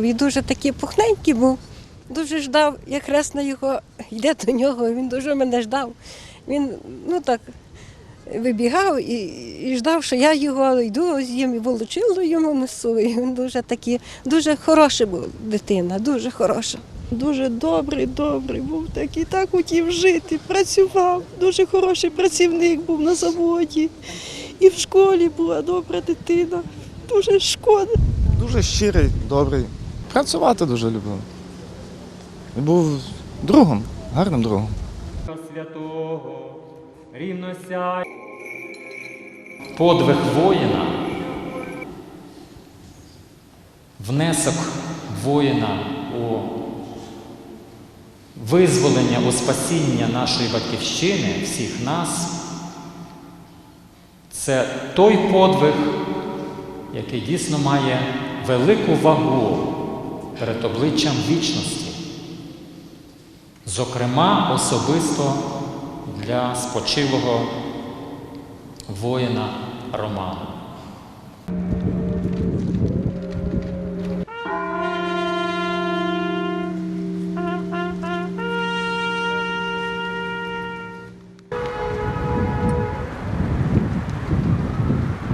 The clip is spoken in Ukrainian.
Він дуже такий пухненький був, дуже ждав, якраз на його йде до нього, він дуже мене ждав. Він ну так вибігав і, і ждав, що я його йду з'їм і волочило йому несу. І він дуже такий, дуже хороший був дитина, дуже хороша. Дуже добрий, добрий був такий, так хотів жити, працював. Дуже хороший працівник був на заводі. І в школі була добра дитина. Дуже шкода. Дуже щирий, добрий. Працювати дуже любив. Був другом, гарним другом. святого, рівно сяй. Подвиг воїна, внесок воїна у визволення, у спасіння нашої батьківщини, всіх нас, це той подвиг, який дійсно має велику вагу перед обличчям вічності зокрема особисто для спочилого воїна Романа.